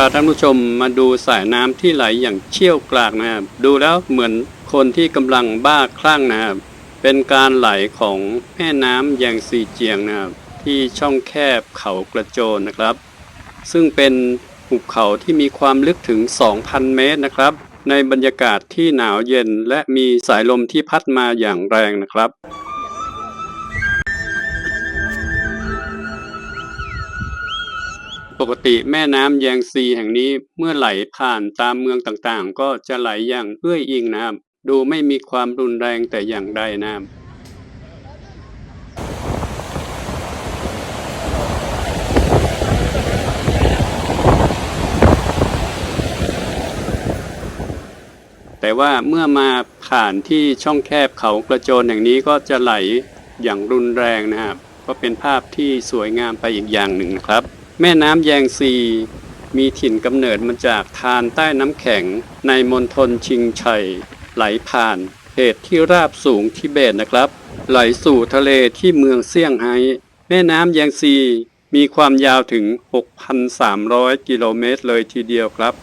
าท่านผู้ชมมาดูสายน้ำที่ไหลอย่างเชี่ยวกรากนะครับดูแล้วเหมือนคนที่กำลังบ้าคลั่งนะครับเป็นการไหลของแม่น้ำแยงซีเจียงนะครับที่ช่องแคบเขากระโจนนะครับ ซึ่งเป็นหุบเขาที่มีความลึกถึง 2,000 เมตรนะครับ ในบรรยากาศที่หนาวเย็นและมีสายลมที่พัดมาอย่างแรงนะครับ ปกติแม่น้ำแยงซีแห่งนี้เมื่อไหลผ่านตามเมืองต่างๆ ก็จะไหลอย่างเอื้อยอิงนะครับดูไม่มีความรุนแรงแต่อย่างใดนะครับแต่ว่าเมื่อมาผ่านที่ช่องแคบเขากระโจนอย่งนี้ก็จะไหลอย่างรุนแรงนะครับ ก็เป็นภาพที่สวยงามไปอีกอย่างหนึ่งนะครับ แม่น้ำแยงซีมีถิ่นกำเนิดมาจากทานใต้น้ำแข็งในมณฑลชิงชัย ไหลผ่านเขตที่ราบสูงทิเบตนะครับ ไหลสู่ทะเลที่เมืองเซี่ยงไฮ้แม่น้ำแยงซีมีความยาวถึง 6,300 กิโลเมตรเลยทีเดียวครับ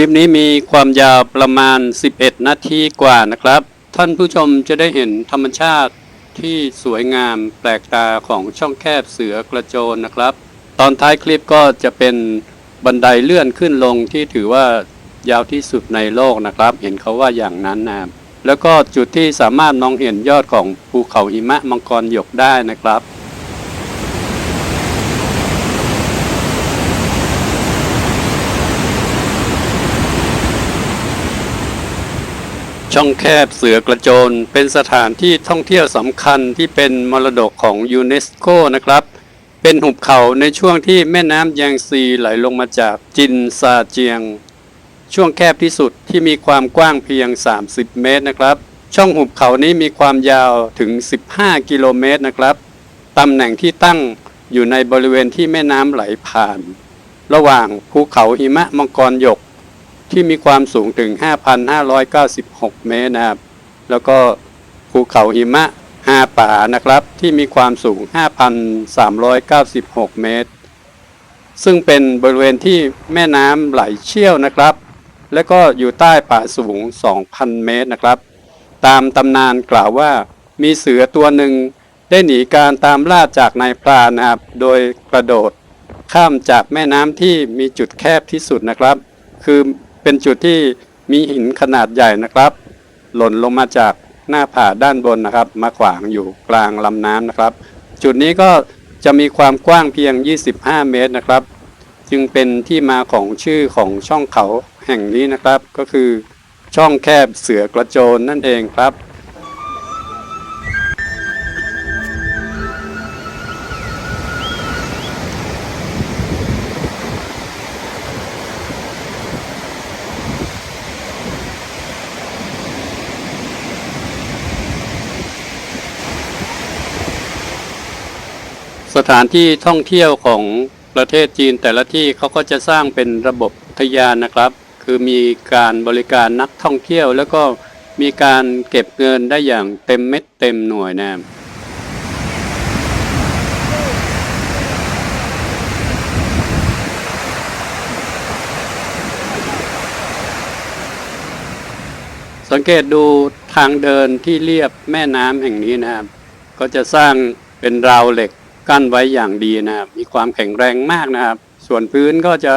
ลิปนี้มีความยาวประมาณ 11 นาทีกว่านะครับ ท่านผู้ชมจะได้เห็นธรรมชาติที่สวยงามแปลกตาของช่องแคบเสือกระโจนนะครับ ตอนท้ายคลิปก็จะเป็นบันไดเลื่อนขึ้นลงที่ถือว่ายาวที่สุดในโลกนะครับ เห็นเขาว่าอย่างนั้นนะแล้วก็จุดที่สามารถมองเห็นยอดของภูเขาหิมะมังกรหยกได้นะครับ ช่องแคบเสือกระโจน เป็นสถานที่ท่องเที่ยวสำคัญที่เป็นมรดกของยูเนสโกนะครับ เป็นหุบเขาในช่วงที่แม่น้ำแยงซีไหลลงมาจากจินซาเจียง ช่วงแคบที่สุดที่มีความกว้างเพียง 30 เมตรนะครับ ช่องหุบเขานี้มีความยาวถึง 15 กิโลเมตรนะครับตำแหน่งที่ตั้งอยู่ในบริเวณที่แม่น้ำไหลผ่าน ระหว่างภูเขาหิมะมังกรหยก ที่มีความสูงถึง 5,596 เมตรนะครับ แล้วก็ภูเขาหิมะฮาป่านะครับ ที่มีความสูง 5,396 เมตร ซึ่งเป็นบริเวณที่แม่น้ำไหลเชี่ยวนะครับ และก็อยู่ใต้ป่าสูง 2,000 เมตรนะครับ ตามตำนานกล่าวว่ามีเสือตัวหนึ่งได้หนีการตามล่าจากนายพรานนะครับ โดยกระโดดข้ามจากแม่น้ำที่มีจุดแคบที่สุดนะครับ คือ เป็นจุดที่มีหินขนาดใหญ่นะครับ หล่นลงมาจากหน้าผาด้านบนนะครับ มาขวางอยู่กลางลำน้ำนะครับ จุดนี้ก็จะมีความกว้างเพียง 25 เมตรนะครับ จึงเป็นที่มาของชื่อของช่องเขาแห่งนี้นะครับ ก็คือช่องแคบเสือกระโจนนั่นเองครับ สถานที่ท่องเที่ยวของประเทศจีนแต่ละที่เขาก็จะสร้างเป็นระบบทยานนะครับ คือมีการบริการนักท่องเที่ยว แล้วก็มีการเก็บเงินได้อย่างเต็มเม็ดเต็มหน่วยนะครับสังเกตดูทางเดินที่เรียบแม่น้ำแห่งนี้นะครับ ก็จะสร้างเป็นราวเหล็ก กั้นไว้อย่างดีนะครับมีความแข็งแรงมากนะครับ ส่วนพื้นก็จะ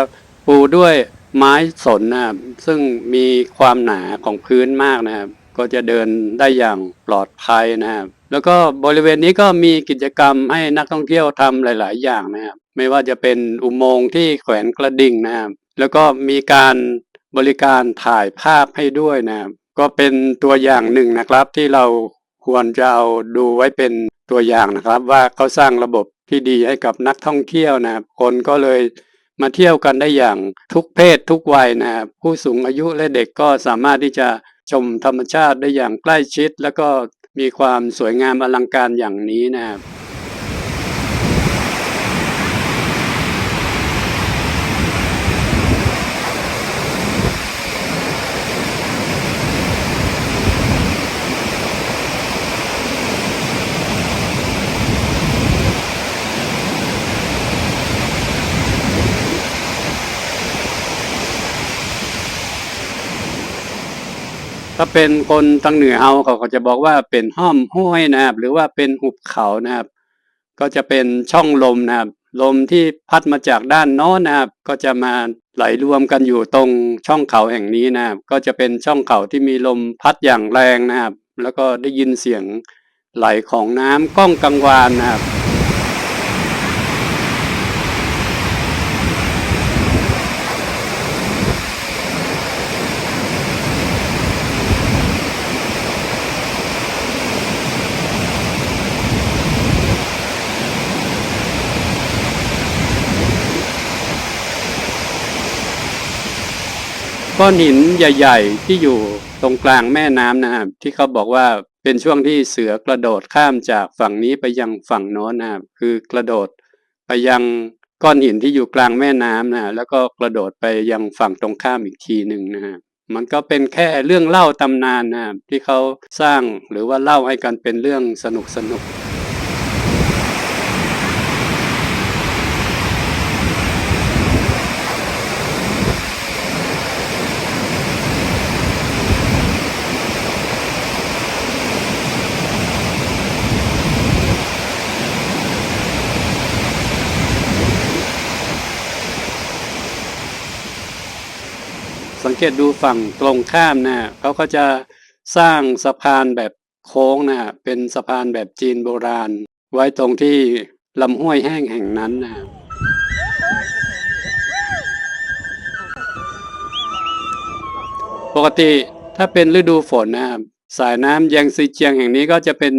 ปูด้วยไม้สนนะครับซึ่งมีความหนาของพื้นมากนะครับ ก็จะเดินได้อย่างปลอดภัยนะครับ แล้วก็บริเวณนี้ก็มีกิจกรรมให้นักท่องเที่ยวทำหลาย ๆ อย่างนะครับ ไม่ว่าจะเป็นอุโมงค์ที่แขวนกระดิ่งนะครับ แล้วก็มีการบริการถ่ายภาพให้ด้วยนะครับ ก็เป็นตัวอย่างหนึ่งนะครับที่เราควรจะเอาดูไว้เป็น ตัวอย่างนะครับ ว่าเขาสร้างระบบที่ดีให้กับนักท่องเที่ยวนะครับ คนก็เลยมาเที่ยวกันได้อย่างทุกเพศทุกวัยนะครับผู้สูงอายุและเด็กก็สามารถที่จะชมธรรมชาติได้อย่างใกล้ชิด แล้วก็มีความสวยงามอลังการอย่างนี้นะครับ ถ้าเป็นคนทางเหนือเอาเขาจะบอกว่าเป็นห้อมห้วยนะครับ หรือว่าเป็นหุบเขานะครับ ก็จะเป็นช่องลมนะครับ ลมที่พัดมาจากด้านโน้นนะครับ ก็จะมาไหลรวมกันอยู่ตรงช่องเขาแห่งนี้นะครับ ก็จะเป็นช่องเขาที่มีลมพัดอย่างแรงนะครับ แล้วก็ได้ยินเสียงไหลของน้ำก้องกังวานนะครับ ก้อนหินใหญ่ ๆ ที่อยู่ตรงกลางแม่น้ำนะครับ ที่เขาบอกว่าเป็นช่วงที่เสือกระโดดข้ามจากฝั่งนี้ไปยังฝั่งโน้นนะครับคือกระโดดไปยังก้อนหินที่อยู่กลางแม่น้ำนะแล้วก็กระโดดไปยังฝั่งตรงข้ามอีกทีหนึ่งนะฮะมันก็เป็นแค่เรื่องเล่าตำนานนะที่เขาสร้างหรือว่าเล่าให้กันเป็นเรื่องสนุกสนุก สังเกตดูฝั่งตรงข้ามนะเขาก็จะสร้างสะพานแบบโค้งนะเป็นสะพานแบบจีนโบราณ ไว้ตรงที่ลำห้วยแห้งแห่งนั้นนะปกติถ้าเป็นฤดูฝนนะครับสายน้ำแยงซีเจียงแห่งนี้ก็จะเป็น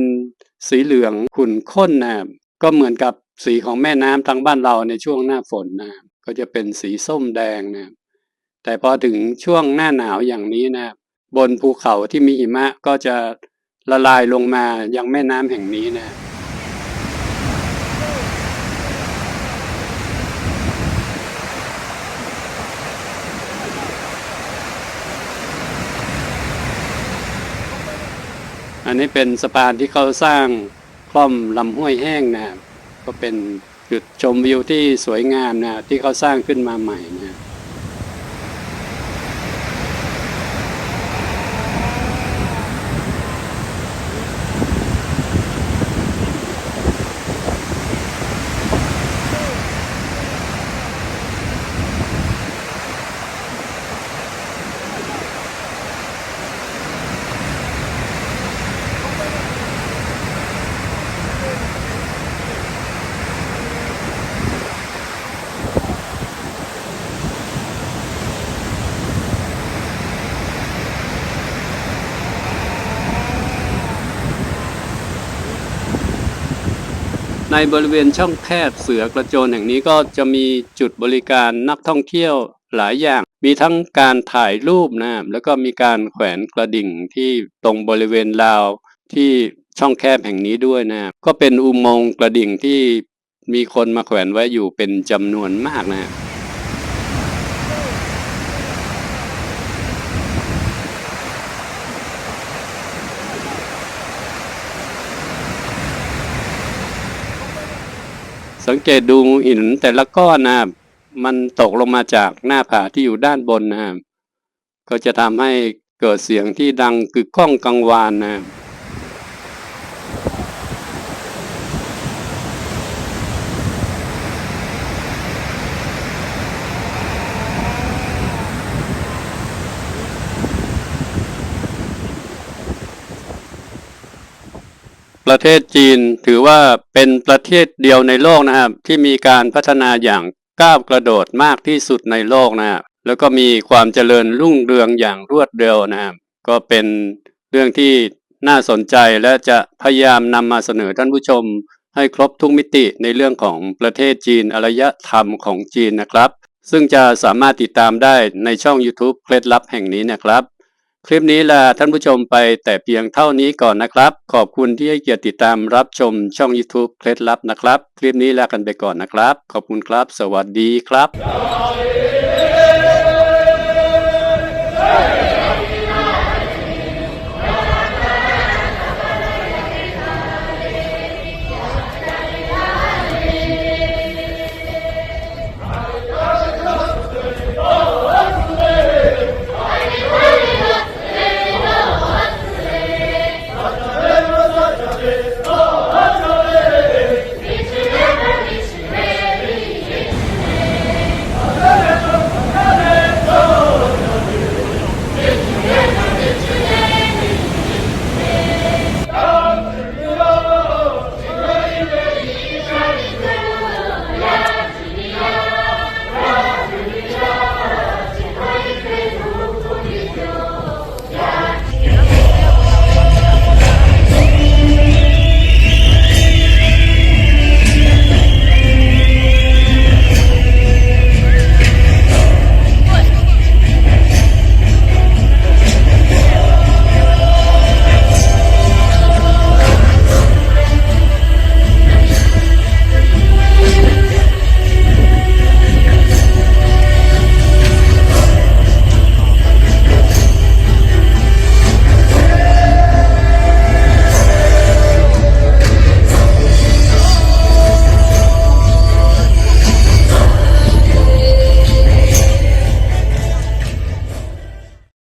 สีเหลืองขุ่นข้นนะครับก็เหมือนกับสีของแม่น้ำทางบ้านเราในช่วงหน้าฝนนะครับก็จะเป็นสีส้มแดงนะครับ แต่พอถึงช่วงหน้าหนาวอย่างนี้นะครับบนภูเขาที่มีหิมะก็จะละลายลงมายังแม่น้ำแห่งนี้นะอันนี้เป็นสะพานที่เขาสร้างคล่อมลำห้วยแห้งนะครับก็เป็นจุดชมวิวที่สวยงามนะที่เขาสร้างขึ้นมาใหม่นะ ในบริเวณช่องแคบเสือกระโจนแห่งนี้ก็จะมีจุดบริการนักท่องเที่ยวหลายอย่าง มีทั้งการถ่ายรูปนะครับแล้วก็มีการแขวนกระดิ่งที่ตรงบริเวณราวที่ช่องแคบแห่งนี้ด้วยนะครับก็เป็นอุโมงค์กระดิ่งที่มีคนมาแขวนไว้อยู่เป็นจำนวนมากนะครับ สังเกตดูหินแต่ละก้อนนะครับมันตกลงมาจากหน้าผาที่อยู่ด้านบนนะครับก็จะทำให้เกิดเสียงที่ดังกึกก้องกังวานนะครับ ประเทศจีนถือว่าเป็นประเทศเดียวในโลกนะครับที่มีการพัฒนาอย่างก้าวกระโดดมากที่สุดในโลกนะครับแล้วก็มีความเจริญรุ่งเรืองอย่างรวดเร็วนะครับก็เป็นเรื่องที่น่าสนใจและจะพยายามนำมาเสนอท่านผู้ชม ให้ครบทุกมิติในเรื่องของประเทศจีนอารยธรรมของจีนนะครับ ซึ่งจะสามารถติดตามได้ในช่อง YouTube เคล็ดลับแห่งนี้นะครับ คลิปนี้ลาท่านผู้ชมไปแต่เพียงเท่านี้ก่อนนะครับ ขอบคุณที่ให้เกียรติติดตามรับชมช่อง YouTube เคล็ดลับนะครับ คลิปนี้ลากันไปก่อนนะครับ ขอบคุณครับ สวัสดีครับ